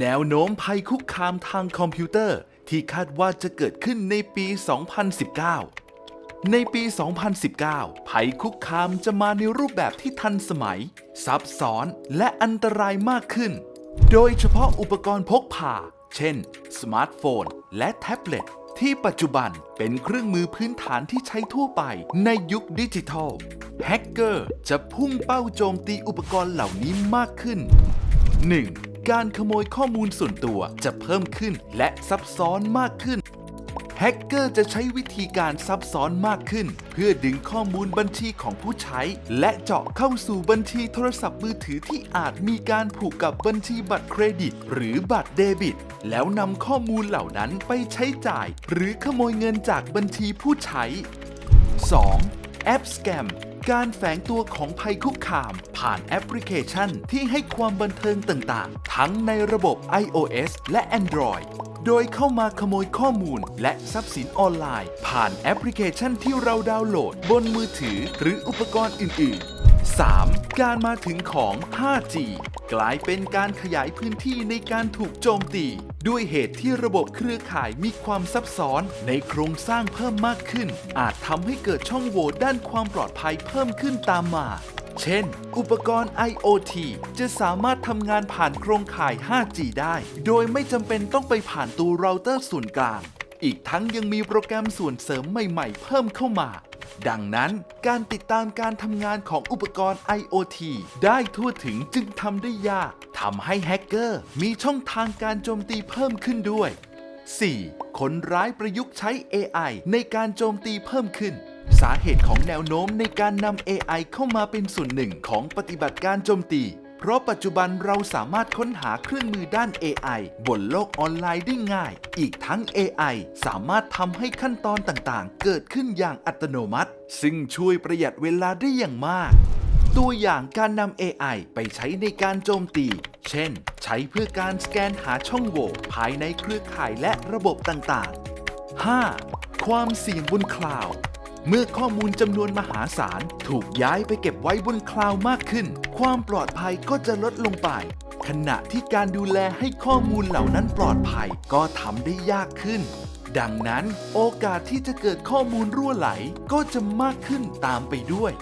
แนวโน้มภัยคุกคามทางคอมพิวเตอร์ ที่คาดว่าจะเกิดขึ้นในปี 2019 ในปี 2019 ภัยคุกคามจะมาในรูปแบบที่ทันสมัย ซับซ้อนและอันตรายมากขึ้น โดยเฉพาะอุปกรณ์พกพา เช่น สมาร์ทโฟน และแท็บเล็ตที่ปัจจุบันเป็นเครื่องมือพื้นฐานที่ใช้ทั่วไปในยุคดิจิทัล แฮกเกอร์จะพุ่งเป้าโจมตีอุปกรณ์เหล่านี้มากขึ้น 1. การขโมยข้อมูลส่วนตัวจะเพิ่มขึ้นและซับซ้อนมากขึ้น แฮกเกอร์จะใช้วิธีการซับซ้อนมากขึ้น เพื่อดึงข้อมูลบัญชีของผู้ใช้ และเจาะเข้าสู่บัญชีโทรศัพท์มือถือที่อาจมีการผูกกับบัญชีบัตรเครดิต หรือบัตรเดบิต แล้วนำข้อมูลเหล่านั้นไปใช้จ่าย หรือขโมยเงินจากบัญชีผู้ใช้ 2. แอปสแกม การแฝงตัวของภัยคุกคาม ผ่านแอปพลิเคชันที่ให้ความบันเทิงต่างๆ ทั้งในระบบ iOS และ Android โดยเข้ามาขโมยข้อมูลและทรัพย์สินออนไลน์ ผ่านแอปพลิเคชันที่เราดาวน์โหลด บนมือถือหรืออุปกรณ์อื่น ๆ 3. การมาถึงของ 5G กลายเป็นการขยายพื้นที่ในการถูกโจมตี ด้วยเหตุที่ระบบเครือข่ายมีความซับซ้อนในโครงสร้างเพิ่มมากขึ้น อาจทำให้เกิดช่องโหว่ด้านความปลอดภัยเพิ่มขึ้นตามมา เช่น อุปกรณ์ IoT จะสามารถทำงานผ่านโครงข่าย 5G ได้ โดยไม่จำเป็นต้องไปผ่านตัวเราเตอร์ส่วนกลาง อีกทั้งยังมีโปรแกรมส่วนเสริมใหม่ ๆ เพิ่มเข้ามา ดังนั้นการติดตามการทำงานของอุปกรณ์ IoT ได้ทั่วถึงจึงทำได้ยากทำให้แฮกเกอร์มีช่องทางการโจมตีเพิ่มขึ้นด้วย 4. คนร้ายประยุกต์ใช้ AI ในการโจมตีเพิ่มขึ้น สาเหตุของแนวโน้มในการนำ AI เข้ามาเป็นส่วนหนึ่งของปฏิบัติการโจมตี เพราะปัจจุบันเราสามารถค้นหาเครื่องมือด้าน AI บนโลกออนไลน์ได้ง่าย อีกทั้ง AI สามารถทำให้ขั้นตอนต่างๆ เกิดขึ้นอย่างอัตโนมัติ ซึ่งช่วยประหยัดเวลาได้อย่างมาก ตัวอย่างการนำ AI ไปใช้ในการโจมตี เช่น ใช้เพื่อการสแกนหาช่องโหว่ภายในเครือข่ายและระบบต่างๆ 5. ความเสี่ยงบนคลาวด์ เมื่อข้อมูลจำนวนมหาศาลถูกย้ายไปเก็บไว้บนคลาวมากขึ้น ความปลอดภัยก็จะลดลงไป ขณะที่การดูแลให้ข้อมูลเหล่านั้นปลอดภัยก็ทำได้ยากขึ้น ดังนั้นโอกาสที่จะเกิดข้อมูลรั่วไหลก็จะมากขึ้นตามไปด้วย